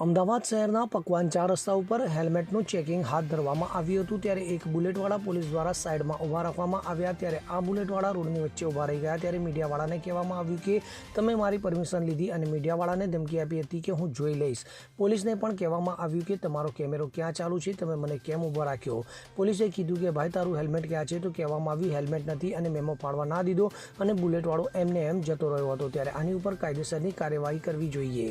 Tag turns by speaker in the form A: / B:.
A: અમદાવાદ શહેરના પકવાન ચાર રસ્તા ઉપર હેલ્મેટનું ચેકિંગ હાથ ધરવામાં આવ્યું હતું ત્યારે એક બુલેટવાળા પોલીસ દ્વારા સાઈડમાં ઊભા રાખવામાં આવ્યા ત્યારે આ બુલેટવાળા રોડની વચ્ચે ઊભા રહી ગયા ત્યારે મીડિયાવાળાને કહેવામાં આવ્યું કે, તમે મારી પરમિશન લીધી અને મીડિયાવાળાને ધમકી આપી હતી કે હું જોઈ લઈશ. પોલીસને પણ કહેવામાં આવ્યું કે, તમારો કેમેરો ક્યાં ચાલુ છે? તમે મને કેમ ઊભો રાખ્યો? પોલીસે કીધું કે, ભાઈ, તારું હેલ્મેટ ક્યાં છે? તો કહેવામાં આવ્યું, હેલ્મેટ નથી અને મેમો પાડવા ના દીધો અને બુલેટવાળો એમને એમ જતો રહ્યો હતો. ત્યારે આની ઉપર કાયદેસરની કાર્યવાહી કરવી જોઈએ.